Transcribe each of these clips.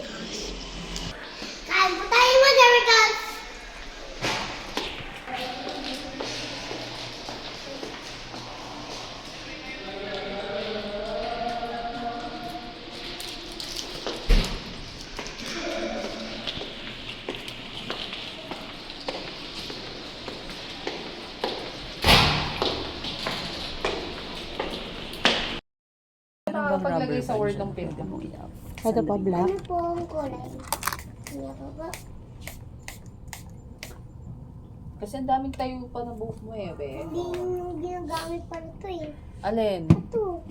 Girls. Kain po tayo mga Paglagay sa word ng pin mo. Ito pa black. Ano po ang kulay? Ba? Kasi ang daming tayo pa na buhok mo eh, be. Hindi yung ginagamit pa ito eh. Alin? Ito.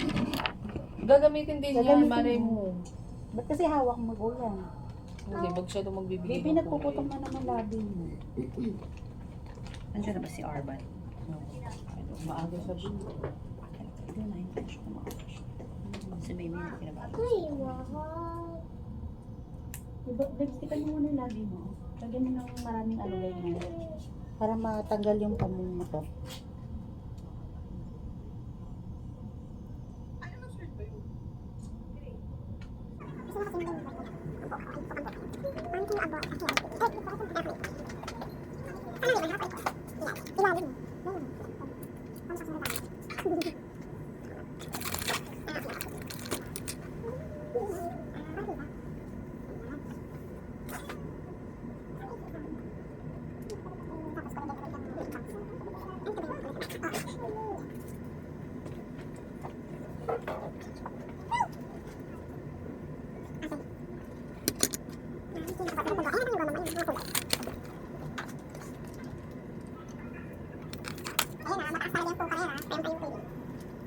Gagamitin din yan, Gagamitin malay mo. mo. Ba't kasi hawak mo ko yan? Hindi, masyado magbibigay. Baby, ng nagpuputok kulay. na naman labi mo. Andiyan na ba si Arban? Ano, Maaga sa bulo. Hindi na, siya kumakakas. Si baby hindi kinabahan. Ay, mahal. Diba, lipstickan mo muna yung labi mo. Lagyan mo ng maraming ano ganyan. Para matanggal yung pamong mo to.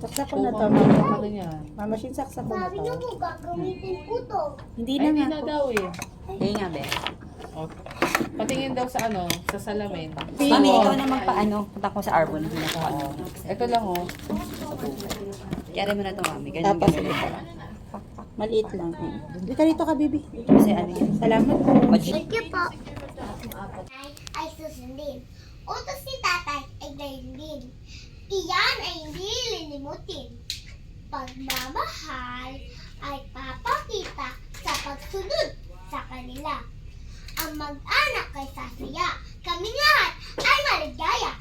Saksak ko na to. Mama, ano niya. Mama Shin, saksak ko na Sabi to. niyo po, gagamitin ko to. Hindi Ay, na hindi nga na po. daw eh. Eh nga, be. Oh. Patingin daw sa ano, sa salamin. Mami, ikaw naman pa ano, punta ko sa Arbon. Hindi na ko ano. Ito lang oh. Kaya mo na to, mami. Ganyan Tapos ganyan. Maliit lang. Hindi ka rito ka, baby. Kasi ano yan. Salamat po. Magic. Thank you po. Ay, ay susundin. Utos ni tatay ay gayon din. Iyan ay hindi lilimutin. Pagmamahal ay papakita sa pagsunod sa kanila. Ang mag-anak ay sasaya. Kaming lahat ay maligaya.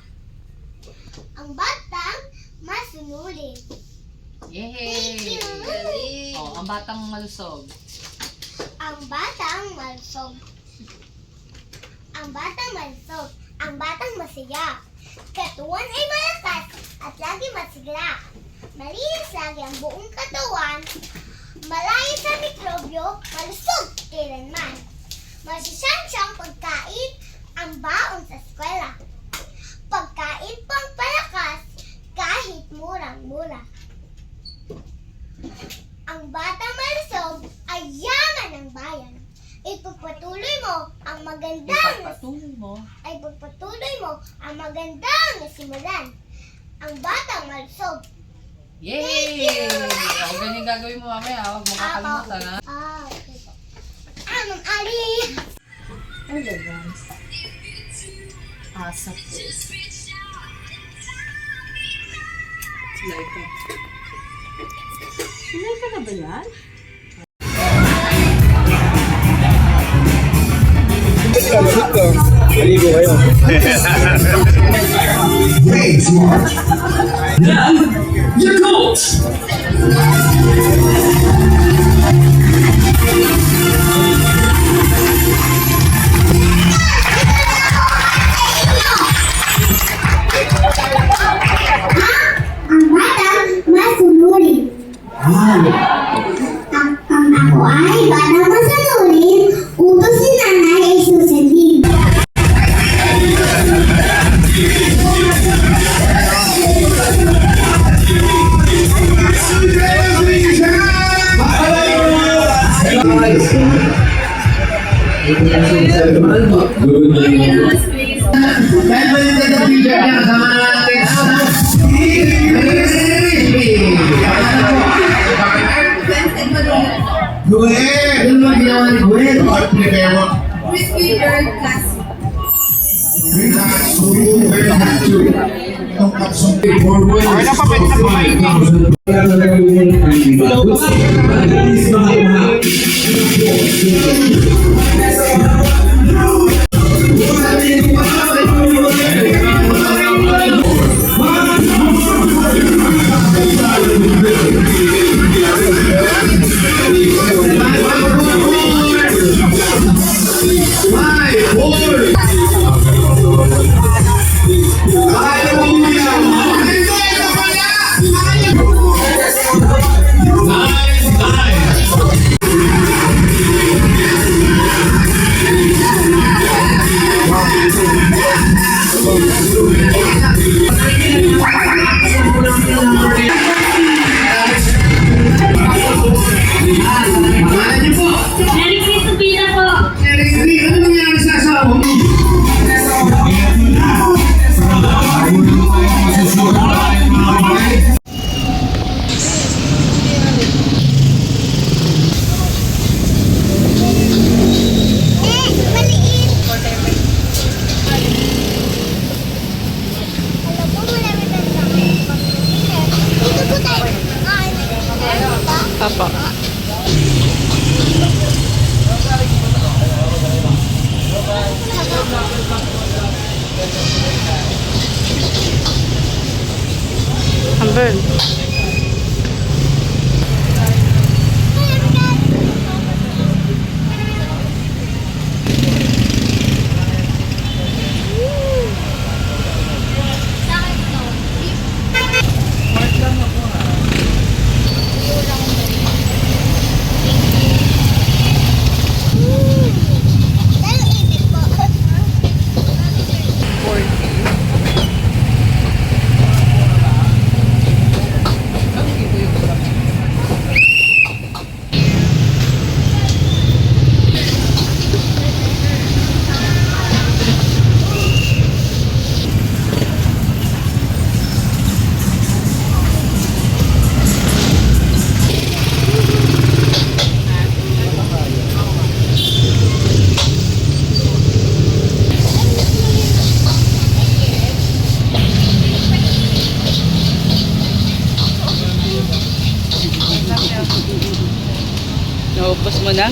Ang batang masunulin. Thank Yay! you. Oh, ang batang malusog. Ang batang malsog. Ang batang malsog. Ang batang masaya. Katuwan ay malakas at lagi masigla. Malinis lagi ang buong katawan. Malayo sa mikrobyo, malusog kailanman. Masusansyang pagkain ang baon sa eskwela. Pagkain pang palakas kahit murang-mura. Ang batang malusog ay yaman ng bayan. Ipagpatuloy mo ang magandang Patuloy mo. ay pagpatuloy mo ang magandang nasimulan. Ang batang malusog. Yay! Thank you! Oh, ganyan gagawin mo mamaya. Huwag mo kakalimutan ha. Ah, okay po. Ah, Ma'am Ali! Ano ba? Asa po. Like Sinay ka na ba yan? Maligo kayo. Great, smart. Now, your coach. Gwen! Ano mo ginawa ni Gwen? Ano pinagaya mo? Okay na pa, pwede na Absolutely. Amber.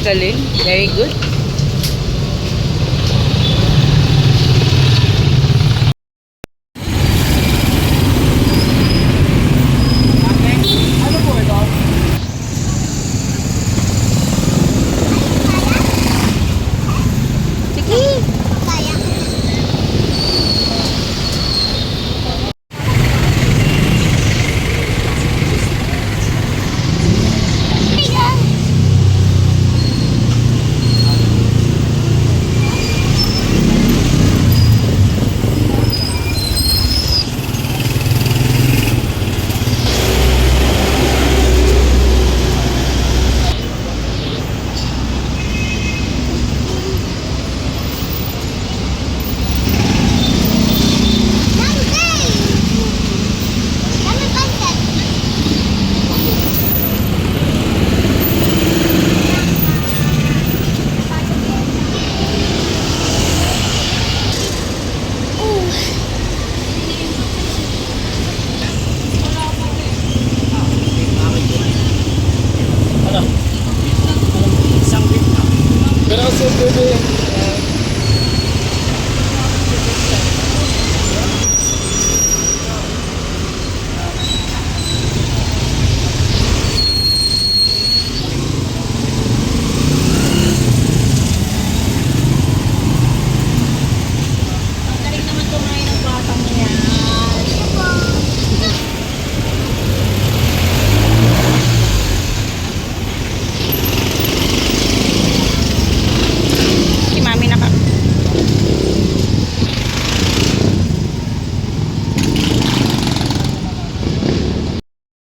Galing. Very good.